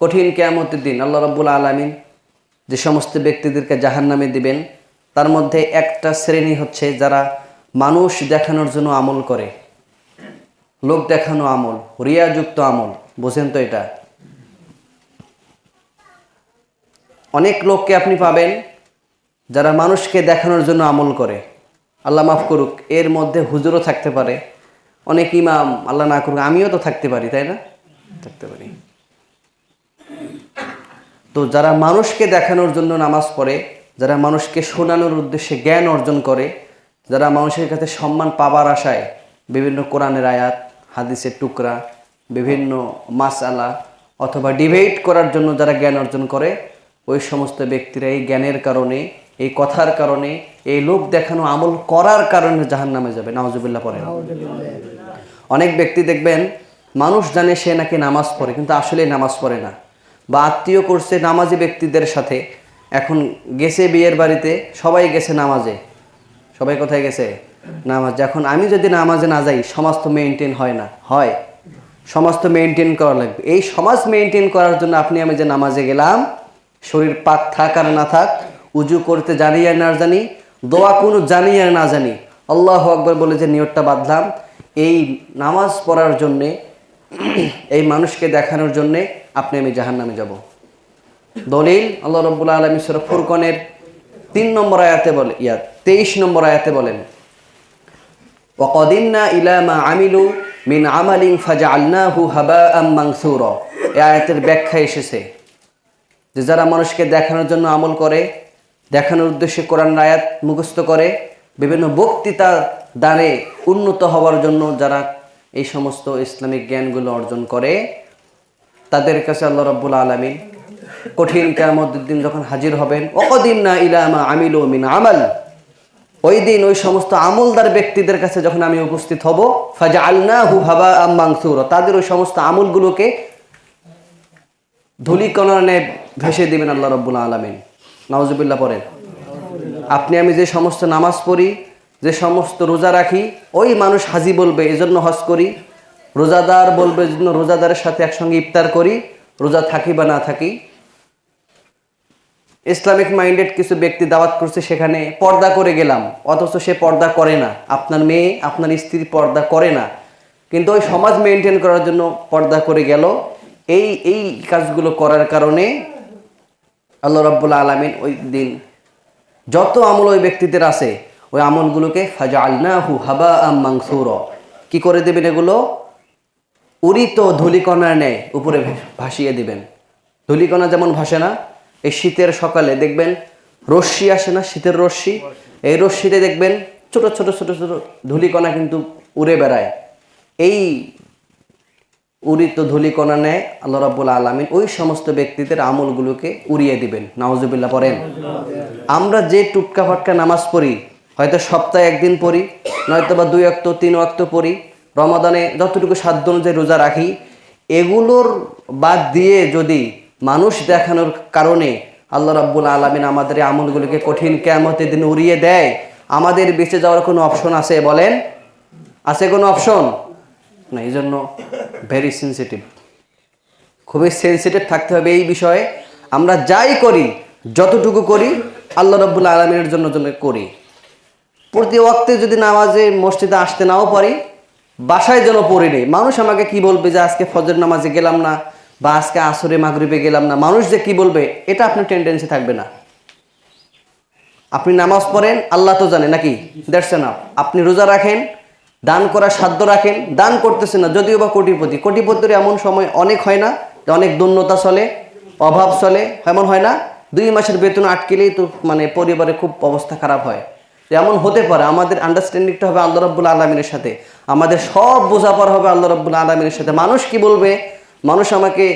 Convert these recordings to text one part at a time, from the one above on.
কঠিন কেয়ামতের দিন, আল্লাহ রব্বুল আলমিন যে সমস্ত ব্যক্তিদেরকে জাহান নামে দিবেন, তার মধ্যে একটা শ্রেণি হচ্ছে যারা মানুষ দেখানোর জন্য আমল করে। লোক দেখানো আমল, রিয়াযুক্ত আমল, বোঝেন তো এটা? অনেক লোককে আপনি পাবেন যারা মানুষকে দেখানোর জন্য আমল করে। আল্লাহ মাফ করুক, এর মধ্যে হুজুরও থাকতে পারে, অনেক ইমাম, আল্লাহ না করুক, আমিও তো থাকতে পারি, তাই না? থাকতে পারি। তো যারা মানুষকে দেখানোর জন্য নামাজ পড়ে যারা মানুষকে শোনানোর উদ্দেশ্যে জ্ঞান অর্জন করে যারা মানুষের কাছে সম্মান পাবার আশায় বিভিন্ন কোরআনের আয়াত হাদিসের টুকরা বিভিন্ন মাসালা অথবা ডিবেট করার জন্য যারা জ্ঞান অর্জন করে ওই সমস্ত ব্যক্তিরা এই জ্ঞানের কারণে এই কথার কারণে এই লোক দেখানো আমল করার কারণে জাহান নামে যাবে নওয়াজুবিল্লাহ পরে অনেক ব্যক্তি দেখবেন মানুষ জানে সে নাকি নামাজ পড়ে কিন্তু আসলে নামাজ পড়ে না। বা আত্মীয় করছে নামাজি ব্যক্তিদের সাথে। এখন গেছে বিয়ের বাড়িতে, সবাই গেছে নামাজে। সবাই কোথায় গেছে? নামাজ। এখন আমি যদি নামাজে না যাই, সমাজ তো মেনটেন হয় না। হয়। সমাজ তো মেনটেন করা লাগবে। এই সমাজ মেনটেন করার জন্য আপনি, আমি যে নামাজে গেলাম, শরীর পাক থাক আর না থাক, উজু করতে জানি আর না জানি, দোয়া কোনো জানি আর না জানি, আল্লাহ আকবর বলে যে নিয়তটা বাঁধলাম, এই নামাজ পড়ার জন্যে এই মানুষকে দেখানোর জন্যে আপনি আমি জাহান নামে যাব। দলিল, আল্লাহ রব্বুল আলমী সর ফুরকনের তিন নম্বর আয়াতে বলে ইয়া, তেইশ নম্বর আয়াতে বলেন ওকদিন্না ইলামা আমিলু মিন আমালিং ফাজা আল্লাহু হাবা আম মাংসুর এ আয়াতের ব্যাখ্যা এসেছে যে যারা মানুষকে দেখানোর জন্য আমল করে, দেখানোর উদ্দেশ্যে কোরআন আয়াত মুখস্থ করে, বিভিন্ন বক্তৃতা দানে উন্নত হওয়ার জন্য যারা এই সমস্ত ইসলামিক জ্ঞানগুলো অর্জন করে, তাদের কাছে আল্লাহ রব্বুল আলমিন কঠিন কেয়ামতের দিন যখন হাজির হবেন অকদিন না ইলামা আমিল ও মিন আমাল, ওই দিন ওই সমস্ত আমলদার ব্যক্তিদের কাছে যখন আমি উপস্থিত হব ফাজা আলনা হু হাবা মাংসুর তাদের ওই সমস্ত আমলগুলোকে ধুলিকণানে ভেসে দিবেন আল্লাহ রব্বুল আলমিন। নওয়াজুবিল্লাহ পরে আপনি আমি যে সমস্ত নামাজ পড়ি যে সমস্ত রোজা রাখি, ওই মানুষ হাজি বলবে, এজন্য হজ করি। রোজাদার বলবে, এজন্য রোজাদারের সাথে একসঙ্গে ইফতার করি, রোজা থাকি বা না থাকি। ইসলামিক মাইন্ডেড কিছু ব্যক্তি দাওয়াত করছে সেখানে পর্দা করে গেলাম, অথচ সে পর্দা করে না। আপনার মেয়ে, আপনার স্ত্রী পর্দা করে না। কিন্তু ওই সমাজ মেনটেন করার জন্য পর্দা করে গেল। এই এই কাজগুলো করার কারণে আল্লাহ রব্বুল্লা আলমিন ওই দিন যত আমল ওই ব্যক্তিদের আছে ওই আমলগুলোকে ফাজা আলনাহু হাবা মাংসুর কি করে দেবেন এগুলো? উড়িত ধুলিকণার নেয় উপরে ভাসিয়ে দিবেন। ধুলিকণা যেমন ভাসে না, এই শীতের সকালে দেখবেন রশ্মি আসে না, শীতের রশ্মি। এই রশ্মিতে দেখবেন ছোট ছোট ছোট ছোট ধুলিকণা কিন্তু উড়ে বেড়ায়। এই উড়িত ধুলিকণা নেয় আল্লাহ রাব্বুল আলমিন ওই সমস্ত ব্যক্তিদের আমলগুলোকে উড়িয়ে দিবেন। নাওজুবিল্লাহ পড়েন। আমরা যে টুটকা ফাটকা নামাজ পড়ি হয়তো সপ্তাহে একদিন পড়ি, নয়তো বা দুই অক্ত, তিন অক্ত পড়ি। রমাদানে যতটুকু সাধ্য অনুযায়ী রোজা রাখি। এগুলোর বাদ দিয়ে যদি মানুষ দেখানোর কারণে আল্লাহ রাব্বুল আলমিন আমাদের আমলগুলিকে কঠিন কেমতের দিন উড়িয়ে দেয়, আমাদের বেঁচে যাওয়ার কোনো অপশন আছে বলেন? আছে কোনো অপশন না এই জন্য ভেরি সেন্সিটিভ খুবই সেন্সিটিভ থাকতে হবে এই বিষয়ে। আমরা যাই করি, যতটুকু করি, আল্লাহ রব্বুল আলমিনের জন্য জন্য করি। প্রতি ওয়াক্তে যদি নামাজে মসজিদে আসতে নাও পারি, বাসায় যেন পড়ি নেই। মানুষ আমাকে কি বলবে যে আজকে ফজর নামাজে গেলাম না বা আজকে আসরে মাগরিবে গেলাম না? মানুষ যে কি বলবে, এটা আপনার টেন্ডেন্সি থাকবে না। আপনি নামাজ পড়েন, আল্লাহ তো জানে, নাকি? দ্যাটস না আপনি রোজা রাখেন, দান করার সাধ্য রাখেন, দান করতেছেন না, যদিও বা কোটিপতি। কোটিপতির এমন সময় অনেক হয় না যে অনেক দূর্ণতা চলে, অভাব চলে। এমন হয় না, দুই মাসের বেতন আটকেলেই তো মানে পরিবারে খুব অবস্থা খারাপ হয়। এমন হতে পারে, আমাদের আন্ডারস্ট্যান্ডিংটা হবে আল্লাহ রব্বুল আলমিনের সাথে। আমাদের সব বোঝাপড় হবে আল্লাহ রব্বুল আলমিনের সাথে। মানুষ কি বলবে? মানুষ আমাকে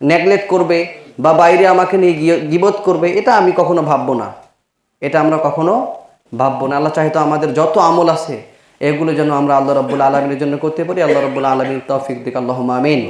নেগলেক্ট করবে বা বাইরে আমাকে নিয়ে গিবোধ করবে, এটা আমি কখনো ভাববো না। এটা আমরা কখনো ভাববো না। আল্লাহ চাহিত আমাদের যত আমল আছে, এগুলো যেন আমরা আল্লাহ রব্বুল আলমীর জন্য করতে পারি। আল্লাহ রব্বুল আলমীর তৌফিক দিক। আল্লাহ আমিন।